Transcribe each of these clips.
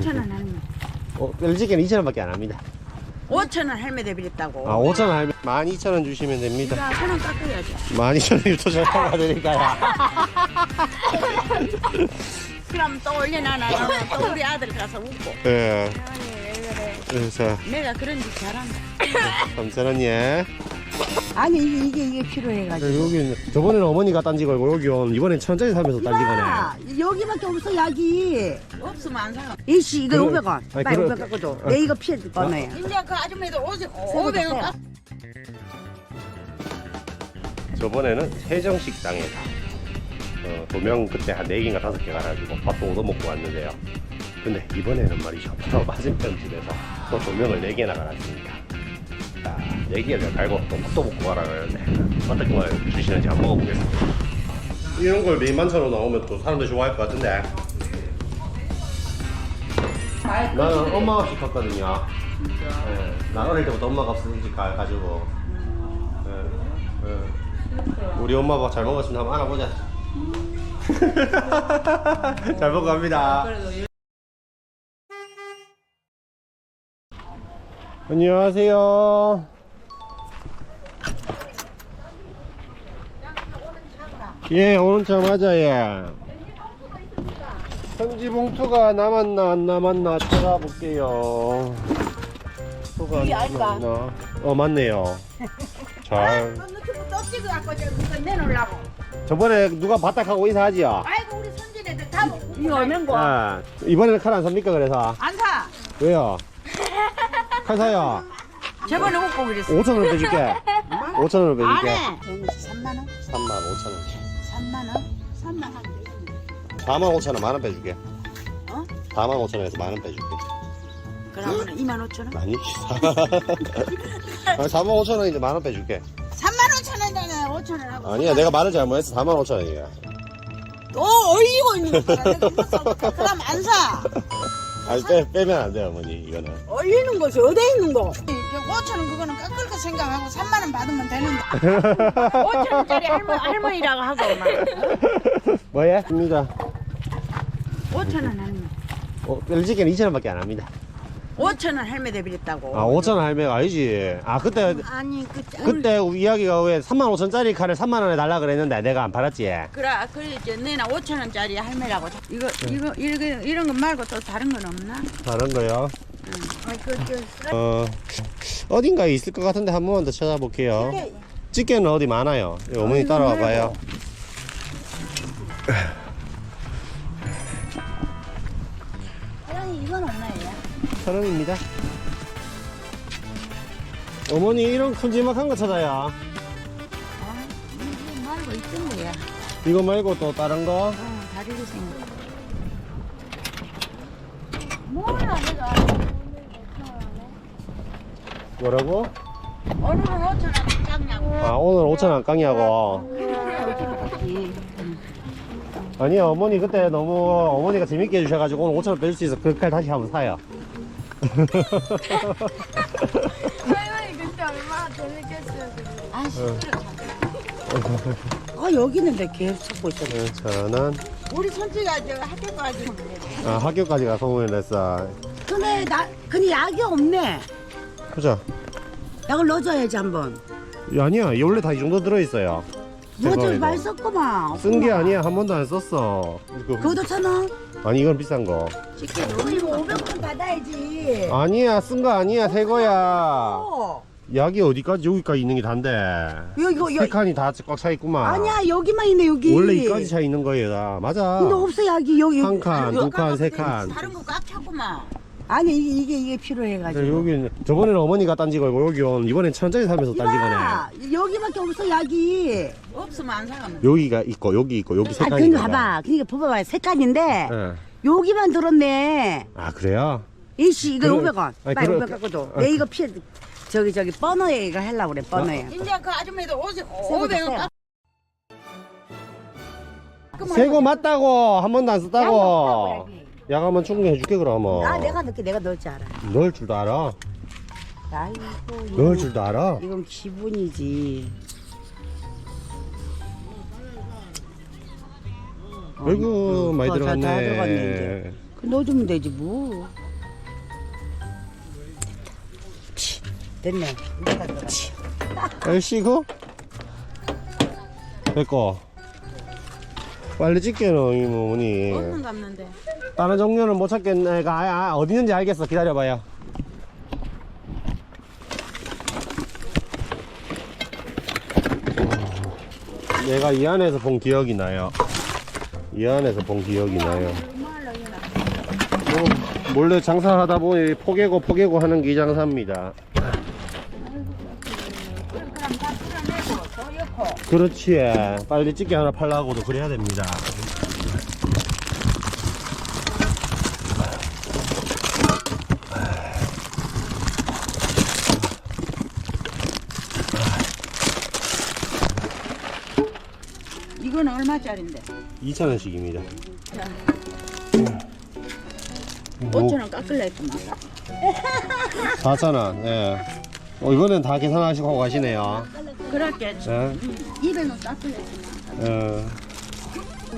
5천 원 할매. 어, LG는 2,000원밖에 안 합니다. 5천 원 할매 대비했다고. 아, 5,000원 할매 12,000원 주시면 됩니다. 야, 천원 깎아야지. 12,000원 또 전화가 드릴까요? 그럼 또 올려놔놔. 또 우리 아들 가서 웃고. 예. 그래? 그래서 내가 그런 짓 잘한다. 3,000원 예. 아니 이게 이게 이게 필요해가지고. 여기 저번에는 어머니가 딴지 걸고 여기 온 이번엔 천짜리 사면서 딴지 거네. 여기밖에 없어 약이 없으면 안 사. 이씨 이거 그래. 500원 아니, 빨리 그래. 500 갖고 줘. 내 이거 피해 줄 거네 이제 그 아줌마도 50, 500원 깎. 저번에는 세정식당에서 어, 도명 그때 한 4개인가 5개 가가지고 밥도 얻어먹고 왔는데요. 근데 이번에는 말이죠. 바로 맞은편 집에서 또 도명을 4개나 갈았습니다. 자, 4개를 갈고 또 밥도 먹고 가라 그러는데 어떻게 뭐 주시는지 한번 먹어보겠습니다. 이런 걸 21,000원 나오면 또 사람들 좋아할 것 같은데 나는 엄마가 시켰거든요. 네, 나 어릴 때부터 엄마가 없으니까 가 가지고 네, 네. 우리 엄마 밥 잘 먹었으면 한번 알아보자. 잘 먹고 갑니다. 안녕하세요. 예, 오른차맞아 예. 편지 봉투가 남았나 안 남았나 찾아볼게요. 봉투가 알까? 남았나? 어 맞네요. 잘. 유튜브 또 찍어갖고 저 이거 내놓으려고. 저번에 누가 바닥하고 인사하지요? 아이고 우리 손질애들 다 먹고. 이거 얼마인 아, 이번에는 칼 안 삽니까 그래서? 안 사. 왜요? 칼 사요. 저번에 웃고 그랬어. 5천 원 빼줄게. 5천 원을 안 빼줄게. 해. 3만 원? 3만 5천 원. 3만 원? 3만 원 4만 5천 원 만원 빼줄게. 어? 4만 5천 원에서 만원 빼줄게. 그러면 2만 5천 원? 아니. 아니 4만 5천 원인데 만원 빼줄게. 3만 5천 원이잖아. 5천 원 하고. 아니야 내가 말을 잘못했어. 4만 5천 원이야. 또 올리고 있는 거야. 내가 이거 써볼까? 그럼 안 사. 아니 빼, 빼면 안 돼요 어머니 이거는. 올리는 것이 어디 있는 거? 5천 원 그거는 깎을 거 생각하고 3만 원 받으면 되는데. 5천 원짜리 할머, 할머니라고 하고 막. 뭐야? 입니다. 5천 원 할매. 어, LG는 2천 원밖에 안 합니다. 5천 원 할매 대비했다고. 아 5천 원 할매가 아니지. 아 그때 아니 그 짜- 그때 이야기가 왜 3만 5천짜리 칼을 3만 원에 달라 그랬는데 내가 안 팔았지. 그래 그래 저 내나 5천 원짜리 할매라고 이거 이거 이거 이런 거 말고 또 다른 건 없나? 다른 거요? 어 어딘가에 있을 것 같은데 한 번만 더 찾아볼게요. 집게는 어디 많아요. 여기 어머니 따라와 봐요. 사장님 이건 얼마예요? 천 원입니다. 어머니 이런 큼지막한 거 찾아요. 이거 말고 있던 거야. 이거 말고 또 다른 거? 어 다리도 생겨. 몰라 내가 뭐라고? 오늘은 5천 원 깎냐고. 아 오늘 5천 원 깡이하고. 아니요 어머니 그때 너무 어머니가 재밌게 해주셔가지고 오늘 5천 원 빼줄 수 있어 그 칼 다시 한번 사요. 할머니 그때 얼마나 재밌겠어요. 아 싫어. 아 여기 있는데 계속 찾고 있어 네, 천 원. 우리 손주가 저 학교 가지고 아 학교까지 가 소문을 냈어. 근데 나 근데 약이 없네 보자. 약을 넣어줘야지 한번 아니야 원래 다 이 정도 들어있어요. 누가 좀 이거. 많이 썼구만 쓴 게 아니야 한 번도 안 썼어. 이거- 그것도 천 원? 아니 이건 비싼 거. 쉽게 우리고 500원 받아야지 아니야 쓴 거 아니야 새 거야. 어. 약이 어디까지 여기까지 있는 게 단데. 이거 이거 세 이거 칸이 다 꽉 차 있구만. 아니야 여기만 있네 여기 원래 이까지 차 있는 거예요. 다. 맞아. 근데 없어 약이 여기 한 칸, 여기- 두 칸, 세 칸. 다른 거 꽉 차구만. 아니 이게 이게 이게 필요해가지고 여기 저번에는 어머니가 딴지 걸고 여기 온 이번엔 천짜리 사면서 딴지 거네. 여기밖에 없어 약이 없으면 안 사가면. 여기가 있고 여기 있고 여기 세아 칸이. 그러니까 봐봐 그러니까 봐봐 세 칸인데 예. 여기만 들었네 아 그래요? 이씨 이거 그래- 500원 아니, 빨리 그래- 500 갖고 줘 아, 내 이거 피해 저기 저기 버너에 이거 하려고 그래 버너에 이제 그 아줌마도 50, 새거 500원 줬어요. 깎. 새거 맞다고 한 번도 안 썼다고. 없다고, 약이. 약 한번 충분해 줄게 그러면. 아 내가 넣게 내가 넣을 줄 알아 넣을 줄도 알아. 아이고 넣을 줄도 알아. 이건 기분이지 아이고 많이 어, 다- 다 들어갔네. 그 넣어주면 되지 뭐. 치, 됐네. 내가. 열시고 됐고 빨리 찍게요 이모니 얼른 감는데. 다른 종류는 못 찾겠네. 아, 아, 어디 있는지 알겠어. 기다려봐요. 내가 이 안에서 본 기억이 나요. 이 안에서 본 기억이 나요. 뭐, 몰래 장사하다 보니 포개고 포개고 하는 게 이 장사입니다. 그렇지. 빨리 찌개 하나 팔라고도 그래야 됩니다 얼마짜린데? 2,000원씩입니다 5천 원 깎을래 했구만. 4,000원 예. 어, 이거는 다 계산하시고 가시네요 그렇게 예. 200원 깎을래 했구만. 예.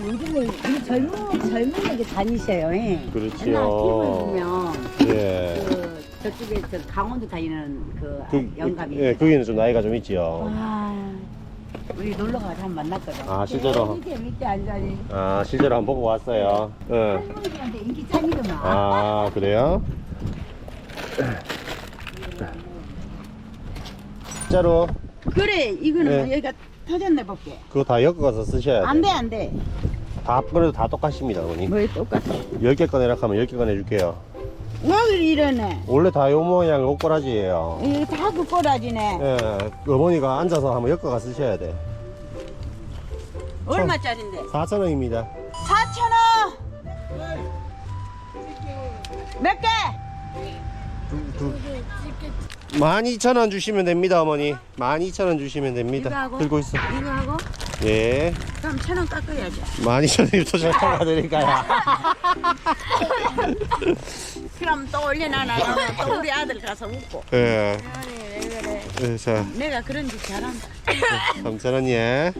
요즘에 젊은 젊은이들 다니셔요. 예. 그렇지요. 보면 예. 그 저쪽에 저 강원도 다니는 그, 그, 영감이. 예, 거기는 좀 나이가 좀 있지요 아, 우리 놀러 가서 한 번 만났거든. 아, 실제로? 밑에 밑에 앉아니. 아 실제로 한번 보고 왔어요 예. 할머니한테 인기 짱이더만. 아 그래요? 진짜로 그래 이거는 네. 여기가 터졌네 볼게. 그거 다 엮어서 쓰셔야 안 돼요 돼안 돼. 다 그래도 다 똑같습니다 어머니 뭐 똑같아. 10개 꺼내라 하면 10개 꺼내줄게요 왜 이러네? 원래 다 요 모양 요 꼬라지예요 이거 다그 꼬라지네. 예, 어머니가 앉아서 한번 엮어가 쓰셔야 돼 얼마짜린데? 4,000원입니다 4천 원. 몇 개? 12,000원 주시면 됩니다 어머니 12,000원 주시면 됩니다 이거 하고? 들고 있어 이거 하고? 예 그럼 천원 깎아야지. 12,000원이 또 제가 깎아드릴까요 그럼 또 올려놔놔. 또 우리 아들 가서 웃고. 예. 예, 자 내가 그런 짓 잘한다. 3,000원 예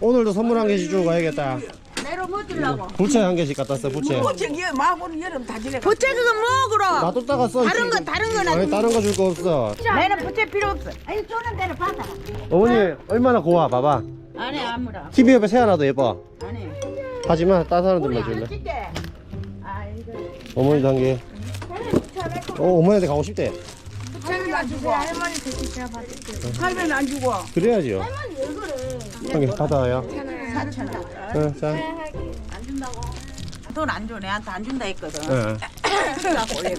오늘도 선물 한 개씩 주고 가야겠다 내로 뭐 주려고? 부채 한 개씩 갖다 써 부채 저기 마고는 여름 다 지내. 부채 그거 뭐 그럼? 놔뒀 다가 써 다른 거 다른 거는 아니 다른 거 줄 거 없어 내는 부채 필요 없어. 아니 쪼는 대로 받아. 어머니 얼마나 고와 봐봐 안해 아무라. TV 옆에 세아나도 예뻐 안해. 하지만 다른 사람들만 줄래 찍게. 아 이거. 어머니도 한 개 어, 어머니한테 가고 싶대 할머니 안 주고 할머니 대신 제가 받을게요. 할머니 안 주고. 그래야지요 할머니 왜 그래? 한 개 받아요 4천 원. 응, 자안 준다고. 돈 안 줘. 내한테 안 준다 했거든. 응. 그래갖고 올려.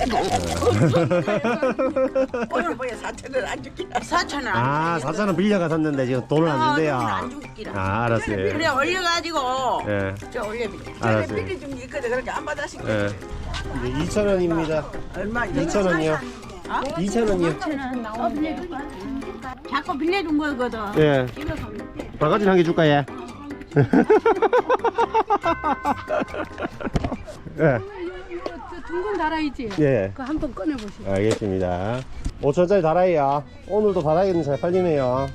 오늘 뭐야 사천을 안 줄게. 4천 원. 아 4천 원 빌려가 샀는데 지금 돈을 안 준대요 안 줄기라. 아 알았어요 그래 올려가지고 예 저 올려드려. 알았어요 빌리 좀 있거든 그렇게 안 받아시게. 예 이제 2,000원입니다 얼마? 2,000원이요 2,000원이요 자꾸 빌려준 거거든. 예 바가지 한 개 줄까 얘 예, 저 둥근 다라이지? 예, 그거 한번 꺼내보시죠. 알겠습니다. 5천짜리 다라이야. 오늘도 다라이는 잘 팔리네요.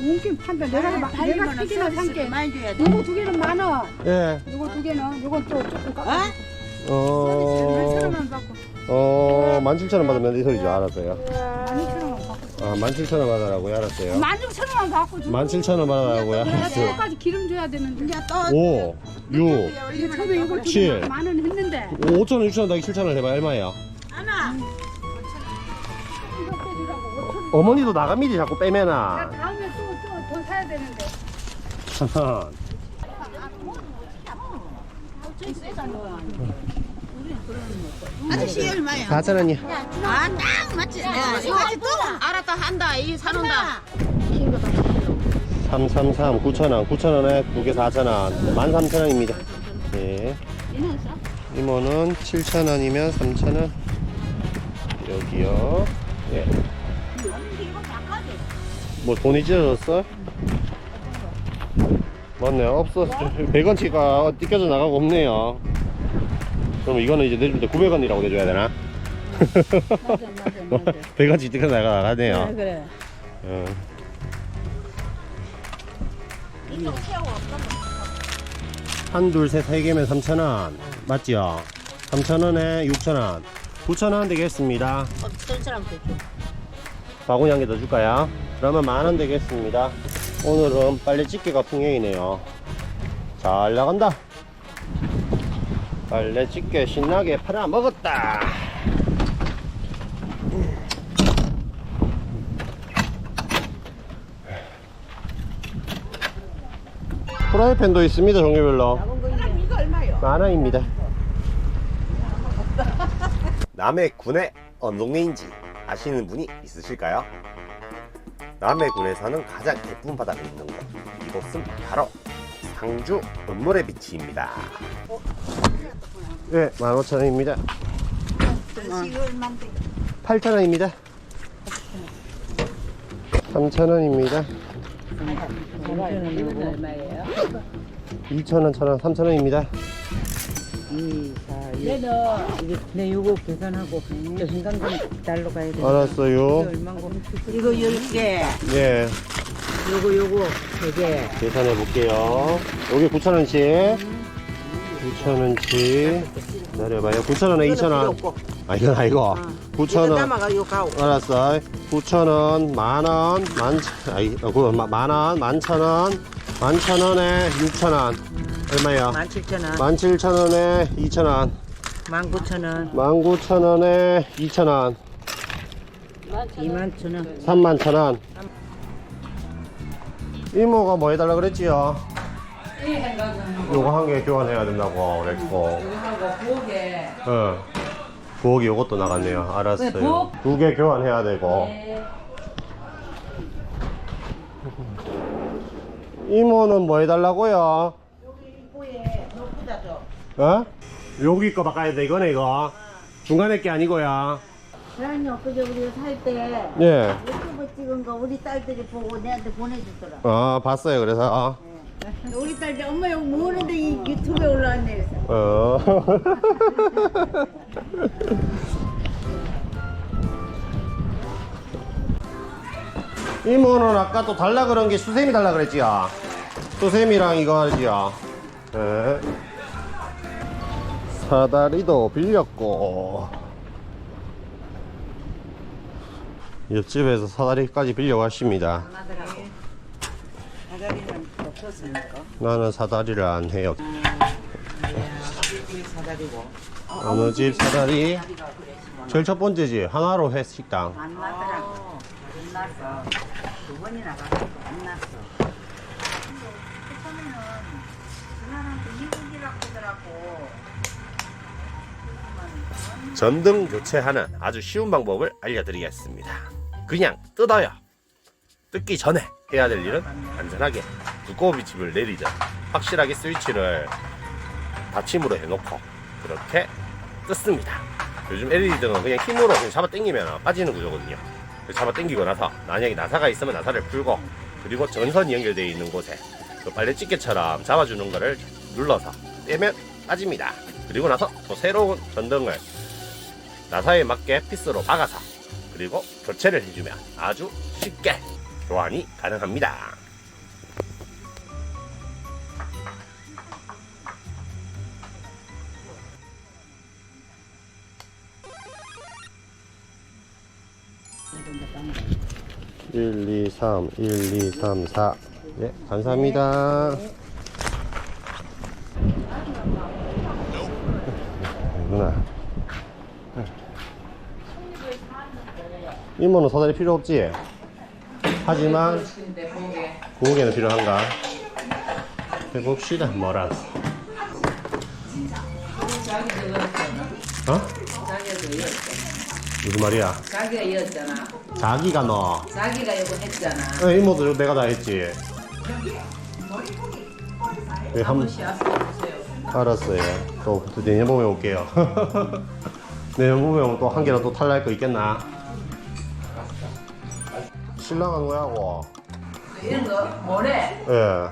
뭉긴 판다. 내가 마- 내가 달리면은 튀기나 서비스를 산게. 많이 줘야 돼. 요거 두 개는 만 원. 예, 요거 두 개는 요건 또 조금 깎아. 어? 서비스를 만 어, 원만 받고. 어, 17,000원 받으면 이 소리죠. 알았어요. 만 이천 원만 받고. 아, 17,000원 받으라고요. 알았어요. 만 육천 원만 받고. 줘. 17,000원 받으라고요. 내가 알았어요. 저거까지 기름 줘야 되는데. 이제 5, 6, 이제 처음에 이걸 칠. 주고 만원 했는데. 5,000원, 6,000원 더하기 7,000원 해봐요. 얼마예요? 하나. 이거 빼주라고 5천 어머니도 나갑니다. 자꾸 원. 빼매나. 다음에 또또더 사야 되는데. 아저씨 얼마야? 4,000원이요. 아, 딱 맞지. 내가 이거 또 알았다 한다. 이 사놓는다. 333, 9,000원. 9,000원에 두 개 4,000원. 13,000 원입니다. 예. 이모는 7,000원이면 3,000원. 여기요. 예. 뭐 돈이 찢어졌어? 맞네요. 없어. 100원치가 뜯겨져 나가고 없네요. 그럼 이거는 이제 내줄 때 900원이라고 내줘야 되나? 맞아, 맞아. 100원치 뜯겨 나가 나가네요. 그래, 그래. 어. 한, 둘, 셋, 세 개면 3,000원. 맞지요? 3,000원에 6,000원. 9,000원 되겠습니다. 어떤 사람도 줘. 바구니 한 개 더 줄까요? 그러면 만 원 되겠습니다. 오늘은 빨래집게가 풍경이네요. 잘 나간다. 빨래 집게 신나게 팔아 먹었다. 프라이팬도 있습니다, 종류별로. 이거 얼마요? 만 원입니다. 남해 군의 어느 동네인지 아시는 분이 있으실까요? 남해 군에 사는 가장 예쁜 바다가 있는 곳 이곳은 바로 상주 은모래 비치입니다. 네, 15,000원입니다. 이거 얼마인데? 8,000원입니다. 3,000원입니다. 이건 얼마예요? 2,000원, 1,000원, 3,000원입니다. 2, 4, 6. 이게 내 요거 계산하고 저 신강동 달러 가야 돼. 알았어요. 얼마고? 이거 10개. 예, 요거 요거 3개. 계산해 볼게요. 여기 9,000원씩. 9,000원씩. 내려봐요. 9,000원에 2,000원. 아, 이건 아니고. 9,000원. 남아가 요 가오. 알았어. 9,000원, 만원, 만, 아이, 어, 그, 마- 만원, 만천원, 만천원에 6,000원. 얼마요? 17,000원. 17,000원에 2,000원. 19,000원. 19,000원에 2,000원. 21,000원. 31,000원. 이모가 뭐 해달라 그랬지요? 요거 한 개 교환해야 된다고 그랬고. 부엌에 어. 부엌이 요것도 나갔네요. 네, 알았어요. 부엌. 두 개 교환해야 되고. 이모는 뭐 해달라고요? 어? 여기 거 바꿔야 돼, 이거네, 이거. 중간에 게 아니고요. 사장님 엊그제 우리가 살 때 예. 유튜브 찍은 거 우리 딸들이 보고 내한테 보내줬더라. 어, 봤어요, 그래서. 우리 딸들 엄마 여기 뭐하는데 이 유튜브에 올라왔네 그래서. 어. 이모는 아까 또 달라 그런 게 수세미 달라 그랬지요? 수세미랑 이거 하지요? 네. 사다리도 빌렸고 옆집에서 사다리까지 빌려왔습니다 사다리는 나는 사다리를 안 해요 사다리고. 어느 집 사다리? 제일 첫 번째지 하나로 회 식당 안 나더라고. 안 났어. 두 번이나 가서 안 났어. 그. 전등 교체하는 아주 쉬운 방법을 알려드리겠습니다. 그냥 뜯어요. 뜯기 전에 해야 될 일은 안전하게 두꺼운 비침을 내리죠. 확실하게 스위치를 받침으로 해놓고 그렇게 뜯습니다. 요즘 LED 등은 그냥 힘으로 그냥 잡아 당기면 빠지는 구조거든요. 잡아 당기고 나서 만약에 나사가 있으면 나사를 풀고 그리고 전선이 연결되어 있는 곳에 그 빨래 집게처럼 잡아주는 거를 눌러서 떼면 빠집니다. 그리고 나서 또 새로운 전등을 나사에 맞게 피스로 박아서 그리고 교체를 해주면 아주 쉽게 교환이 가능합니다. 일, 이, 삼, 일, 이, 삼, 사. 네, 감사합니다. 누나. 이모는 사다리 필요 없지? 하지만 부엌에는 필요한가? 해봅시다 뭐라도 어? 무슨 말이야? 자기가 이었잖아. 자기가 너 자기가 이거 했잖아. 어, 이모도 내가 다 했지 네, 한, 알았어요 또 내년 봄에 올게요 내년 봄에 또한 개라도 또 탈날 거 있겠나? 신랑은 뭐하고? 이런 거 뭐래? 예.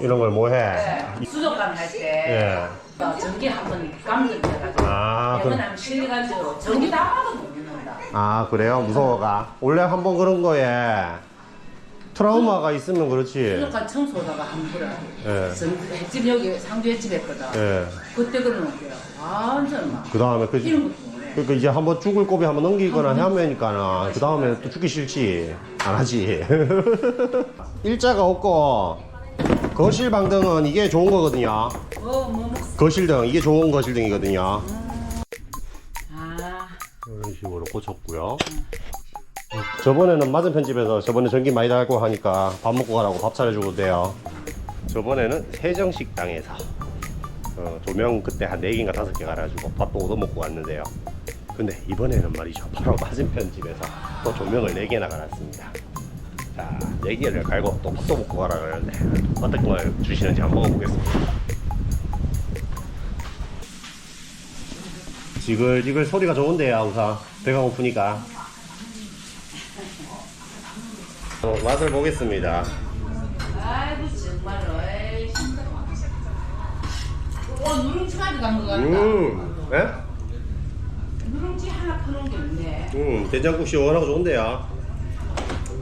이런 걸 뭐 해? 수족관 할때 예. 전기 한번 감전해가지고 아, 그럼, 이거는 실려가지고 전기 다 봐도 못 믿는다. 아, 그래요? 무서워가. 원래 한 번 그런 거에 트라우마가 있으면 그렇지. 그러니까 청소하다가 한 번에 예. 집 여기 상주 횟집 했거든. 예. 그때 그러는 거야. 완전 막. 그 다음에 그, 이런 것도 못해. 그러니까 이제 한번 죽을 고비 한번 넘기거나 하면니까 그 다음에 또 죽기 싫지 안 하지 일자가 없고 거실 방등은 이게 좋은 거거든요. 뭐, 뭐, 뭐. 거실등 이게 좋은 거실등이거든요. 아, 이런 식으로 꽂혔고요. 저번에는 맞은편 집에서 저번에 전기 많이 달고 하니까 밥 먹고 가라고 밥 차려주고 돼요. 저번에는 세정식당에서 어, 조명 그때 한 4개인가 5개 갈아주고 밥도 얻어먹고 왔는데요. 근데 이번에는 말이죠. 바로 맞은편 집에서 또 조명을 4개나 갈았습니다 자 4개를 갈고 또 밥도 먹고 가라 그러는데 어떤 걸 주시는지 한번 먹어보겠습니다 지글지글 소리가 좋은데요 우선 배가 고프니까 어, 맛을 보겠습니다 아이고, 정말로. 에이, 힘들어. 어, 누룽지 가져간 거 같다. 음, 예? 누룽지 하나 퍼놓은 게 없네. 음, 된장국 시원하고 좋은데요.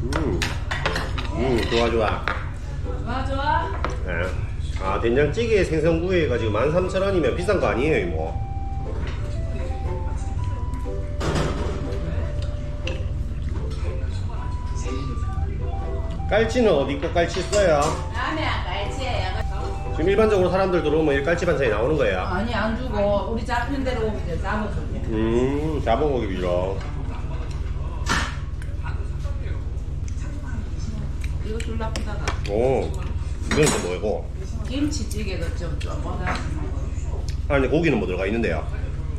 음, 음, 좋아, 좋아. 좋아, 좋아. 예. 아, 된장찌개 생선구이가 지금 13,000원이면 비싼 거 아니에요, 뭐. 깔치는 어디 있고 깔치 써요? 다음에 깔치예요. 지금 일반적으로 사람들 들어오면 이 깔치 반찬이 나오는 거예요. 아니, 안 주고, 우리 잡힌 대로 이제 잡아줄게. 음, 잡아먹기 위로. 이거 줄라쁘다가. 오, 이건 또 뭐고? 김치찌개도 좀. 아, 근데 고기는 뭐 들어가 있는데요?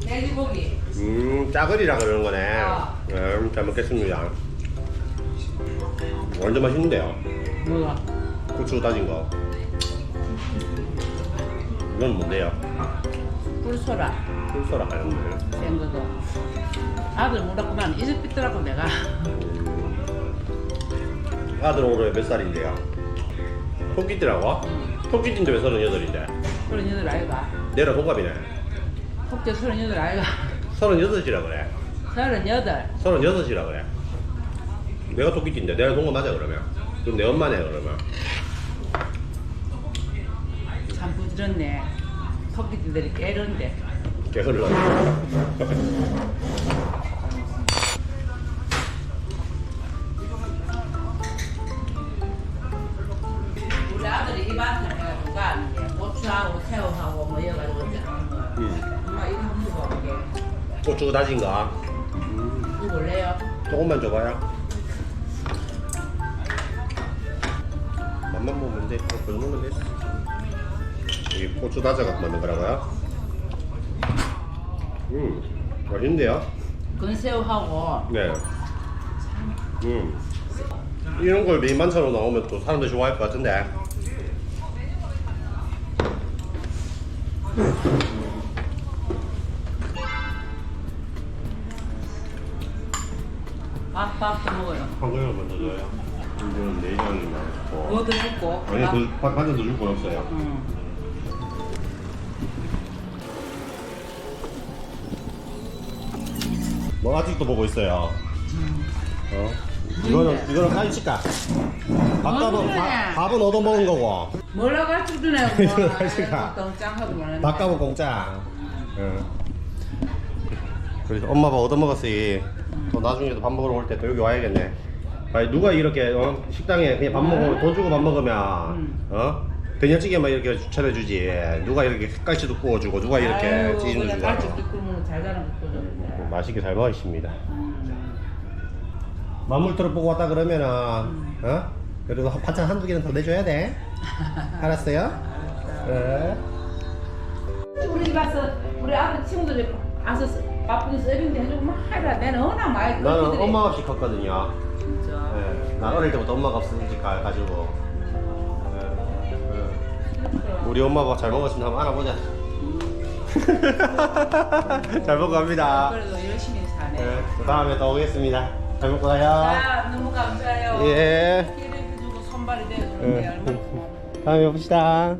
돼지고기. 음, 짜글이라 그러는 거네. 어. 음, 잘 먹겠습니다. 완전 맛있는데요. 뭐가? 고추 다진 거. 이건 뭔데요? 꿀소라. 꿀소라 하는데. 센 거도. 아들 물었구만. 이제 삐더라고 내가. 아들 올해 몇 살인데요? 토끼띠라고? 토끼띠인데 왜 서른여덟인데? 서른여덟 아이가. 내랑 동갑이네. 혹대 서른여덟 아이가. 서른여덟이라 그래. 서른여덟. 서른여섯이라 그래. 내가 토끼띠인데 내랑 동갑 맞아 그러면. 그럼 내 엄마네 그러면. 참 부지런네. 토끼들이 깨른데. 개그를 고추 다진 거. 이거 볼래요? 조금만 줘봐요. 맛만 보면 돼. 그 정도면 됐어. 이 고추 다져갖고 만든 거라고요? 음, 맛있는데요? 건새우하고 네. 음. 이런 걸 메인 반찬으로 나오면 또 사람들 좋아할 것 같은데. 밥밥도 먹어요. 한 그릇 먼저 줘요. 이거는 내장이나 뭐. 뭐도 먹고. 아니, 그 반- 반찬도 줄 건 없어요. 응. 뭐 아직도 보고 있어요. 어? 이거는 이거는 깔치까. 밥값은 뭔 소리야? 밥- 밥은 얻어 먹은 거고. 뭐라 가지고 주네. 이거 가지가. 똥짱하고 말하는 밥값은 공짜. 응. 그래서 엄마가 얻어 먹었으니 또 나중에도 밥 먹으러 올 때 또 여기 와야겠네. 아니 누가 이렇게 어? 식당에 그냥 밥 먹으면 돈 주고 밥 먹으면 어 된장찌개만 이렇게 차려 주지. 누가 이렇게 깔치도 구워주고 누가 이렇게 찌짐도 주고. 갈치 끓으면 잘 자는 것도 좀. 맛있게 잘 먹으십니다. 만물트럭 보고 왔다 그러면은 어? 그래도 한- 반찬 한두 개는 더 내줘야 돼. 알았어요? 네. 우리 집 와서 우리 아들 친구들 이 와서 바쁘게 서빙도 해주고 막 하라. 내는 많이 나는 엄마 없이 컸거든요. 진짜. 네. 나 어릴 때부터 엄마가 없으니까 가- 가지고. 네. 네. 우리 엄마가 잘 먹었으면 한번 알아보자. 잘 먹고 갑니다. 그래도 열심히 사네. 네. 그 다음에 또 오겠습니다. 잘 먹고 가요. 자, 너무 감사해요. 예. 기를 주고 손발이 되어주는데 네. 얼마나 고마워. 다음에 봅시다.